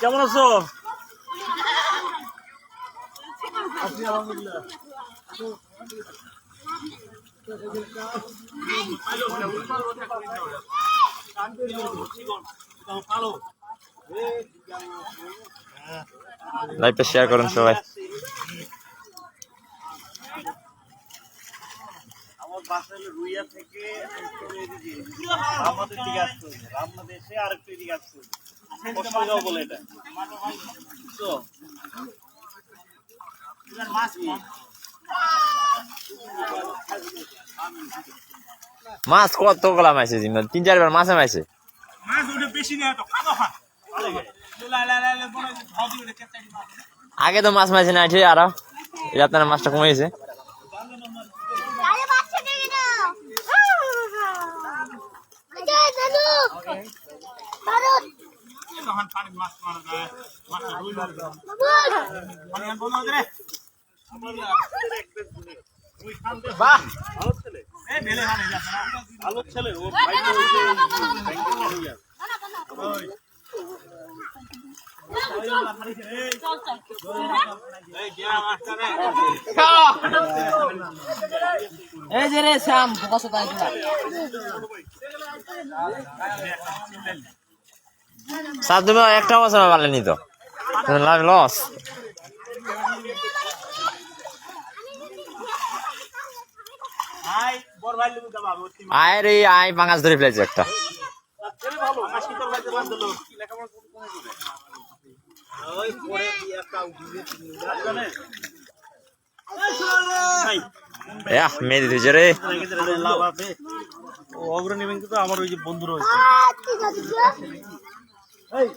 কেমন আছো? লাইভটা শেয়ার করুন সবাই। রুইয়া থেকে উত্তরে দিকে আসতে হবে। রামনাথ এসে আরেকটু এদিকে আসতে হবে। বলে এটা? মাছ কত গলা মাইছে জিম্মা? তিন চারবার মাছে মাইছে? মাছ ওটা বেশি তো খা আগে তো মাছ মাইছে না ঠিক আরও। আপনার মাছটা কমেছে আরে তখন পানি মাছ মারা যায় মাছ রুই পানি বাহ ভালো ছেলে এই ঢেলে হানে যাচ্ছে ভালো ছেলে ও ভাই ওই যে এই রে যে রে শ্যাম কত তাই সাত তুমি একটা আমার পারলেনি তো। লস আয় রে, আয় পাঙাশ ধরে ফেলেছে একটা। রে। আমার ওই যে বন্ধু রয়েছে। এই।